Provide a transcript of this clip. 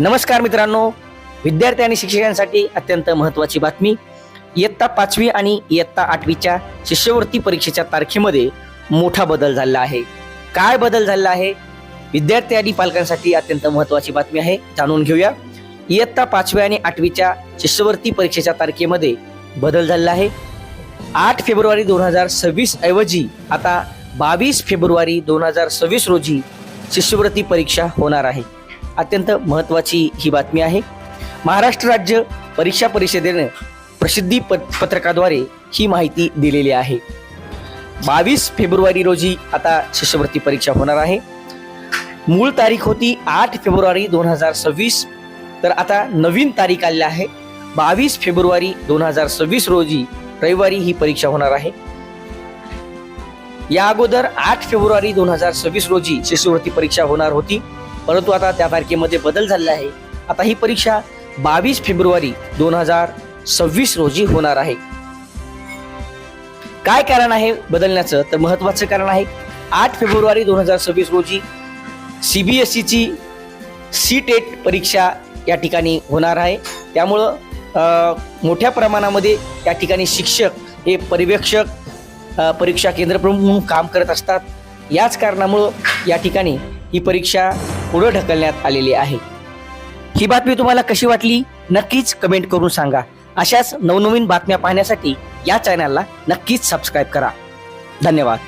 नमस्कार मित्रांनो. विद्यार्थी आणि शिक्षकांसाठी अत्यंत महत्त्वाची बातमी. इयत्ता पाचवी आणि इयत्ता आठवीच्या शिष्यवृत्ती परीक्षेच्या तारखेमध्ये मोठा बदल झाला आहे. काय बदल झाला आहे? विद्यार्थी आणि पालकांसाठी अत्यंत महत्त्वाची बातमी आहे. जाणून घेऊया. इयत्ता पाचवी आणि आठवीच्या शिष्यवृत्ती परीक्षेच्या तारखेमध्ये बदल झाला आहे. आठ फेब्रुवारी दोन हजार सव्वीस ऐवजी आता बावीस फेब्रुवारी दोन हजार सव्वीस रोजी शिष्यवृत्ती परीक्षा होणार आहे. अत्यंत महत्त्वाची ही बातमी आहे. महाराष्ट्र राज्य परीक्षा परिषदेने प्रसिद्धी पत पत्रकाद्वारे ही माहिती दिलेली आहे. बावीस फेब्रुवारी रोजी आता शिष्यवृत्ती परीक्षा होणार आहे. मूळ तारीख होती आठ फेब्रुवारी दोन हजार सव्वीस. तर आता नवीन तारीख आलेली आहे. बावीस फेब्रुवारी दोन हजार सव्वीस रोजी रविवारी ही परीक्षा होणार आहे. या अगोदर आठ फेब्रुवारी दोन हजार सव्वीस रोजी शिष्यवृत्ती परीक्षा होणार होती. परंतु आता त्या तारखेमध्ये बदल झाला आहे. आता ही परीक्षा बावीस फेब्रुवारी दोन हजार सव्वीस रोजी होणार आहे. काय कारण आहे बदलण्याचं? तर महत्वाचं कारण आहे आठ फेब्रुवारी दोन हजार सव्वीस रोजी सीबीएसईची सी टेट परीक्षा या ठिकाणी होणार आहे. त्यामुळं मोठ्या प्रमाणामध्ये या ठिकाणी शिक्षक हे पर्यवेक्षक परीक्षा केंद्र प्रमुख म्हणून काम करत असतात. याच कारणामुळं या ठिकाणी ही परीक्षा पुढं ढकलण्यात आलेली आहे. ही बातमी तुम्हाला कशी वाटली? नक्कीच कमेंट करून सांगा. अशाच नवनवीन बातम्या पाहण्यासाठी या चॅनलला नक्कीच सबस्क्राईब करा. धन्यवाद.